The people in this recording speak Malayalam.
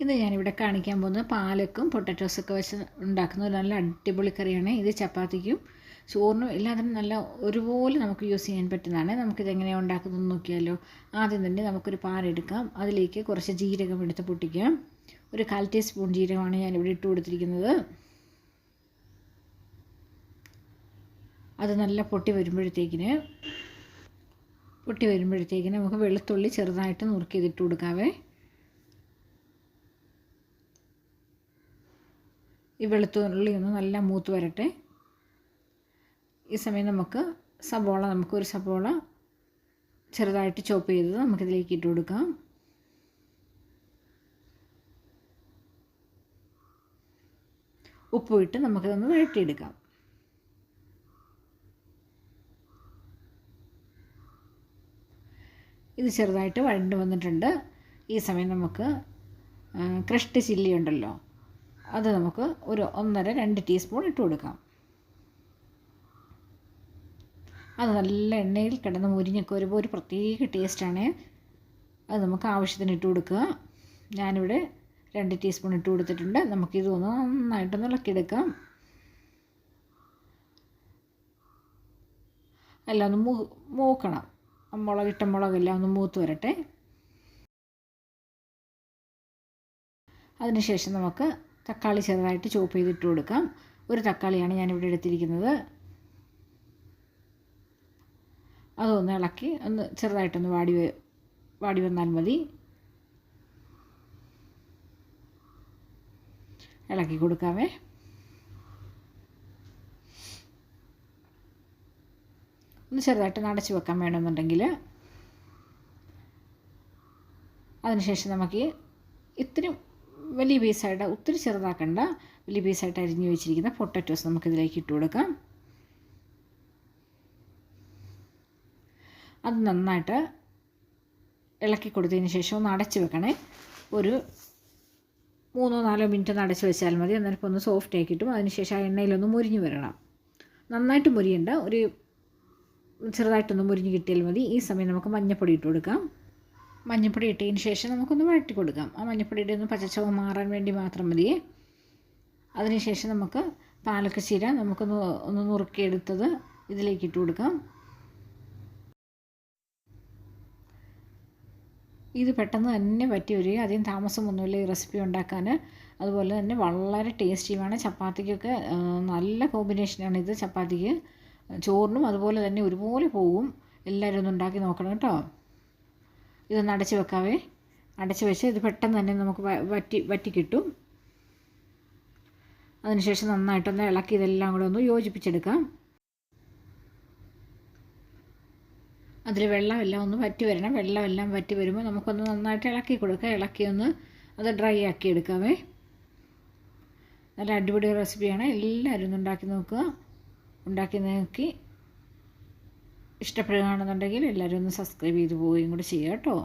ഇന്ന് ഞാനിവിടെ കാണിക്കാൻ പോകുന്നത് പാലക്കും പൊട്ടറ്റോസൊക്കെ വെച്ച് ഉണ്ടാക്കുന്ന ഒരു നല്ല അടിപൊളി കറിയാണ്. ഇത് ചപ്പാത്തിക്കും ചോറിനും എല്ലാത്തിനും നല്ല ഒരുപോലെ നമുക്ക് യൂസ് ചെയ്യാൻ പറ്റുന്നതാണ്. നമുക്കിത് എങ്ങനെയാണ് ഉണ്ടാക്കുന്നത് നോക്കിയാലോ. ആദ്യം തന്നെ നമുക്കൊരു പാലെടുക്കാം അതിലേക്ക് കുറച്ച് ജീരകം എടുത്ത് പൊട്ടിക്കാം. ഒരു കാൽ ടീസ്പൂൺ ജീരകമാണ് ഞാനിവിടെ ഇട്ട് കൊടുത്തിരിക്കുന്നത്. അത് നല്ല പൊട്ടി വരുമ്പോഴത്തേക്കിന് പൊട്ടി വരുമ്പോഴത്തേക്കിന് നമുക്ക് വെളുത്തുള്ളി ചെറുതായിട്ട് നുറുക്കി ഇതിട്ട് കൊടുക്കാവേ. ഈ വെളുത്തുള്ളി ഒന്ന് നല്ല മൂത്ത് വരട്ടെ. ഈ സമയം നമുക്ക് സബോള നമുക്കൊരു സബോള ചെറുതായിട്ട് ചോപ്പ് ചെയ്തത് നമുക്കിതിലേക്ക് ഇട്ട് കൊടുക്കാം. ഉപ്പ് ഇട്ട് നമുക്കിതൊന്ന് വഴറ്റിയെടുക്കാം. ഇത് ചെറുതായിട്ട് വഴണ്ട് വന്നിട്ടുണ്ട്. ഈ സമയം നമുക്ക് ക്രഷ്ഡ് ചില്ലി ഉണ്ടല്ലോ അത് നമുക്ക് ഒരു ഒന്നര രണ്ട് ടീസ്പൂൺ ഇട്ട് കൊടുക്കാം. അത് നല്ല എണ്ണയിൽ കിടന്ന് മുരിഞ്ഞൊക്കെ വരുമ്പോൾ ഒരു പ്രത്യേക ടേസ്റ്റാണ് അത് നമുക്ക് ആവശ്യത്തിന് ഇട്ട് കൊടുക്കുക. ഞാനിവിടെ രണ്ട് ടീസ്പൂൺ ഇട്ട് കൊടുത്തിട്ടുണ്ട്. നമുക്കിതൊന്ന് നന്നായിട്ടൊന്ന് ഇളക്കിയെടുക്കാം. അല്ല ഒന്ന് മൂ മൂക്കണം. മുളകിട്ട മുളകെല്ലാം ഒന്ന് മൂത്ത് വരട്ടെ. അതിനുശേഷം നമുക്ക് തക്കാളി ചെറുതായിട്ട് ചോപ്പ് ചെയ്തിട്ട് കൊടുക്കാം. ഒരു തക്കാളിയാണ് ഞാനിവിടെ എടുത്തിരിക്കുന്നത്. അതൊന്ന് ഇളക്കി ഒന്ന് ചെറുതായിട്ടൊന്ന് വാടി വാടി വന്നാൽ മതി. ഇളക്കി കൊടുക്കാമേ ഒന്ന് ചെറുതായിട്ട് നടച്ചു വെക്കാൻ വേണമെന്നുണ്ടെങ്കിൽ അതിനുശേഷം നമുക്ക് ഇത്തിരി വലിയ പീസായിട്ട് ഒത്തിരി ചെറുതാക്കണ്ട വലിയ പീസായിട്ട് അരിഞ്ഞു വെച്ചിരിക്കുന്ന പൊട്ടറ്റോസ് നമുക്കിതിലേക്ക് ഇട്ട് കൊടുക്കാം. അത് നന്നായിട്ട് ഇളക്കി കൊടുത്തതിന് ശേഷം ഒന്ന് അടച്ച് വെക്കണേ. ഒരു മൂന്നോ നാലോ മിനിറ്റ് ഒന്ന് അടച്ച് വെച്ചാൽ മതി. അന്നേരം ഇപ്പോൾ ഒന്ന് സോഫ്റ്റ് ആക്കി കിട്ടും അതിനുശേഷം ആ എണ്ണയിലൊന്ന് മുരിഞ്ഞ് വരണം. നന്നായിട്ട് മുരിയണ്ട. ഒരു ചെറുതായിട്ടൊന്ന് മുരിഞ്ഞ് കിട്ടിയാൽ മതി. ഈ സമയം നമുക്ക് മഞ്ഞപ്പൊടി ഇട്ട് കൊടുക്കാം. മഞ്ഞൾപ്പൊടി ഇട്ടതിന് ശേഷം നമുക്കൊന്ന് വഴറ്റി കൊടുക്കാം ആ മഞ്ഞൾപ്പൊടിയുടെ ഒന്ന് പച്ചച്ചവ മാറാൻ വേണ്ടി മാത്രം മതി. അതിനുശേഷം നമുക്ക് പാലക്ക ചീര നമുക്കൊന്ന് ഒന്ന് നുറുക്കിയെടുത്തത് ഇതിലേക്ക് ഇട്ട് കൊടുക്കാം. ഇത് പെട്ടെന്ന് തന്നെ പറ്റി വരിക. അധികം താമസമൊന്നുമില്ല ഈ റെസിപ്പി ഉണ്ടാക്കാൻ. അതുപോലെ തന്നെ വളരെ ടേസ്റ്റിയുമാണ് ചപ്പാത്തിക്കൊക്കെ നല്ല കോമ്പിനേഷനാണ് ഇത് ചപ്പാത്തിക്ക്. ചോറിനും അതുപോലെ തന്നെ ഒരുപോലെ പോകും. എല്ലാവരും ഒന്ന് ഉണ്ടാക്കി നോക്കണം കേട്ടോ. ഇതൊന്ന് അടച്ച് വെക്കാവേ. അടച്ച് വെച്ച് ഇത് പെട്ടെന്ന് തന്നെ നമുക്ക് വറ്റി വറ്റി കിട്ടും. അതിനുശേഷം നന്നായിട്ടൊന്ന് ഇളക്കി ഇതെല്ലാം കൂടെ ഒന്ന് യോജിപ്പിച്ചെടുക്കാം. അതിൽ വെള്ളമെല്ലാം ഒന്ന് വറ്റി വരണം. വെള്ളമെല്ലാം വറ്റി വരുമ്പോൾ നമുക്കൊന്ന് നന്നായിട്ട് ഇളക്കി കൊടുക്കാം. ഇളക്കി ഒന്ന് അത് ഡ്രൈ ആക്കി എടുക്കാവേ. നല്ല അടിപൊളി റെസിപ്പിയാണ്. എല്ലാവരും ഒന്ന് ഉണ്ടാക്കി നോക്കുക. ഉണ്ടാക്കി നോക്കി. ഇഷ്ടപ്പെടുകയാണെന്നുണ്ടെങ്കിൽ എല്ലാവരും ഒന്ന് സബ്സ്ക്രൈബ് ചെയ്ത് പോവുകയും കൂടി ചെയ്യാം കേട്ടോ.